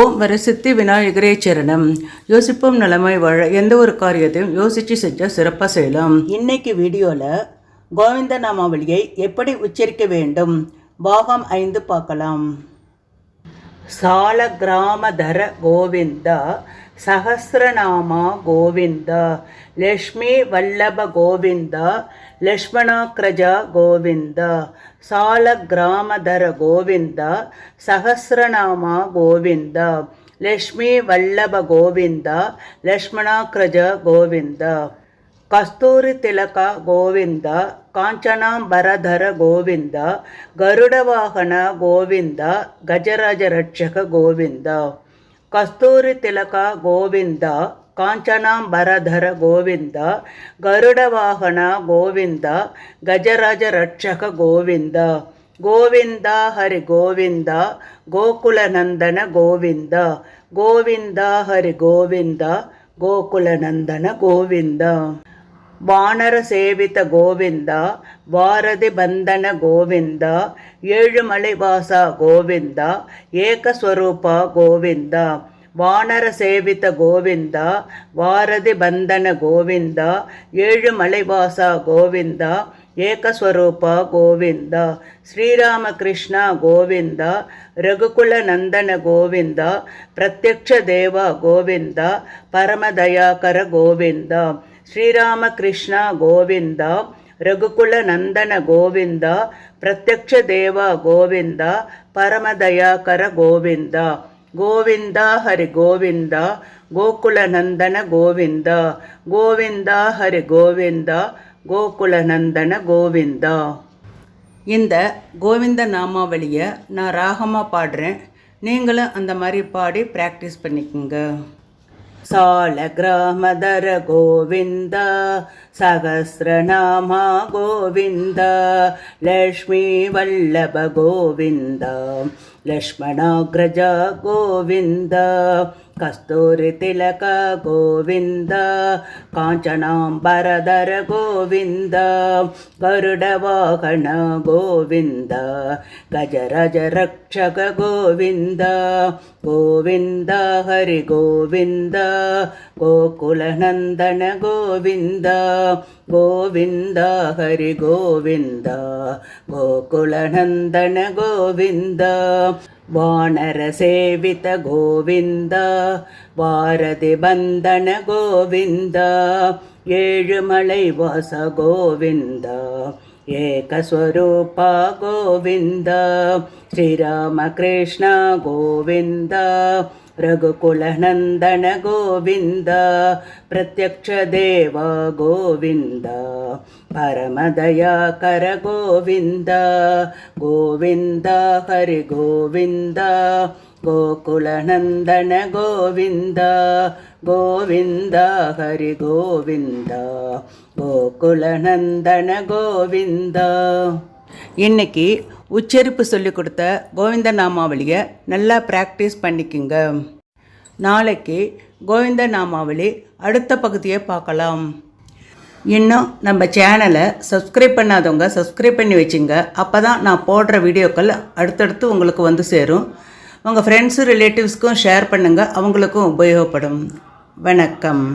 ஓம் வரசித்தி விநாயகரே சரணம். யோசிப்போம் நிலைமை வாழ எந்த ஒரு காரியத்தையும் யோசித்து செஞ்சால் சிறப்பாக செய்யலாம். இன்னைக்கு வீடியோவில் கோவிந்த நாமாவளியை எப்படி உச்சரிக்க வேண்டும்? பாகம் ஐந்து பார்க்கலாம். சால கிராமதர கோவிந்த சஹசிரநாமா கோவிந்த லக்ஷ்மி வல்லப கோவிந்தா லக்ஷ்மணாக்ரஜா கோவிந்தா சால கிராமதர கோவிந்த சஹசிரநாமா கோவிந்த லக்ஷ்மி வல்லப கோவிந்தா லக்ஷ்மணாக்ரஜ கோவிந்தா. ಕಸ್ತೂರಿ ತಿಲಕ ಗೋವಿಂದ, ಕಾಂಚನಾಂಬರಧರ ಗೋವಿಂದ, ಗರುಡವಾಹನ ಗೋವಿಂದ, ಗಜರಾಜ ರಕ್ಷಕ ಗೋವಿಂದ. ಕಸ್ತೂರಿ ತಿಲಕ ಗೋವಿಂದ, ಕಾಂಚನಾಂಬರಧರ ಗೋವಿಂದ, ಗರುಡವಾಹನ ಗೋವಿಂದ, ಗಜರಾಜ ರಕ್ಷಕ ಗೋವಿಂದ. ಗೋವಿಂದ ಹರಿ ಗೋವಿಂದ ಗೋಕುಲನಂದನ ಗೋವಿಂದ. ಗೋವಿಂದ ಹರಿ ಗೋವಿಂದ ಗೋಕುಲನಂದನ ಗೋವಿಂದ. ವಾನರ ಸೇವಿತ ಗೋವಿಂದ ವಾರದಿ ಬಂಧನ ಗೋವಿಂದ ಏಳುಮಳೆ ವಾಸ ಗೋವಿಂದ ಏಕಸ್ವರೂಪ ಗೋವಿಂದ ವಾನರ ಸೇವಿತ ಗೋವಿಂದ ವಾರದಿ ಬಂಧನ ಗೋವಿಂದ ಏಳುಮಳೆ ವಾಸ ಗೋವಿಂದ ಏಕಸ್ವರೂಪ ಗೋವಿಂದ ಶ್ರೀರಾಮಕೃಷ್ಣ ಗೋವಿಂದ ರಘುಕುಲ ನಂದನ ಗೋವಿಂದ ಪ್ರತ್ಯಕ್ಷ ದೇವ ಗೋವಿಂದ ಪರಮದಯಾಕರ ಗೋವಿಂದ ಶ್ರೀರಾಮಕೃಷ್ಣ ಗೋವಿಂದ ರಘುಕುಲ ನಂದನ ಗೋವಿಂದ ಪ್ರತ್ಯಕ್ಷ ದೇವ ಗೋವಿಂದ ಪರಮದಯಾಕರ ಗೋವಿಂದ ಗೋವಿಂದ ಹರಿ ಗೋವಿಂದ ಗೋಕುಲ ನಂದನ ಗೋವಿಂದ ಗೋವಿಂದ ಹರಿ ಗೋವಿಂದ கோகுல நந்தன கோவிந்தா இந்த கோவிந்த நாமாவளியை நான் ராகமாக பாடுறேன் நீங்களும் அந்த மாதிரி பாடி ப்ராக்டிஸ் பண்ணிக்கோங்க सालग्रामदर गोविन्द सहस्रनामा गोविन्द लक्ष्मीवल्लभ गोविन्द लक्ष्मणाग्रज गोविन्द। കസ്തൂരി തിലക ഗോവിന്ദ കാഞ്ചനാം കാഞ്ചനാംബരധര ഗോവിന്ദ ഗരുഡവാഹന ഗോവിന്ദ ഗജരജരക്ഷക ഗോവിന്ദ ഗോവിന്ദ ഹരി ഗോവിന്ദ ഗോകുലനന്ദന ഗോവിന്ദ ഗോവിന്ദ ഹരി ഗോവിന്ദ ഗോകുലനന്ദന ഗോവിന്ദ. वानरसेवित गोविन्द वारदि बन्दन गोविन्द एमलै वास गोविन्द एकस्वरूप गोविन्द श्रीरामकृष्ण गोविन्द। ರಘುಕುಲನಂದನ ಗೋವಿಂದ ಪ್ರತ್ಯಕ್ಷ ದೇವ ಗೋವಿಂದ ಪರಮದಯಾಕರ ಗೋವಿಂದ ಗೋವಿಂದ ಹರಿ ಗೋವಿಂದ ಗೋಕುಲನಂದನ ಗೋವಿಂದ ಗೋವಿಂದ ಹರಿ ಗೋವಿಂದ ಗೋಕುಲನಂದನ ಗೋವಿಂದ இன்னைக்கு உச்சரிப்பு சொல்லி கொடுத்த கோவிந்த நாமாவளியை நல்லா ப்ராக்டிஸ் பண்ணிக்கிங்க. நாளைக்கு கோவிந்த நாமாவளி அடுத்த பகுதியை பார்க்கலாம். இன்னும் நம்ம சேனலை சப்ஸ்கிரைப் பண்ணாதவங்க சப்ஸ்கிரைப் பண்ணி வச்சுங்க. அப்போ தான் நான் போடுற வீடியோக்கள் அடுத்தடுத்து உங்களுக்கு வந்து சேரும். உங்கள் ஃப்ரெண்ட்ஸு ரிலேட்டிவ்ஸ்க்கும் ஷேர் பண்ணுங்கள் அவங்களுக்கும் உபயோகப்படும். வணக்கம்.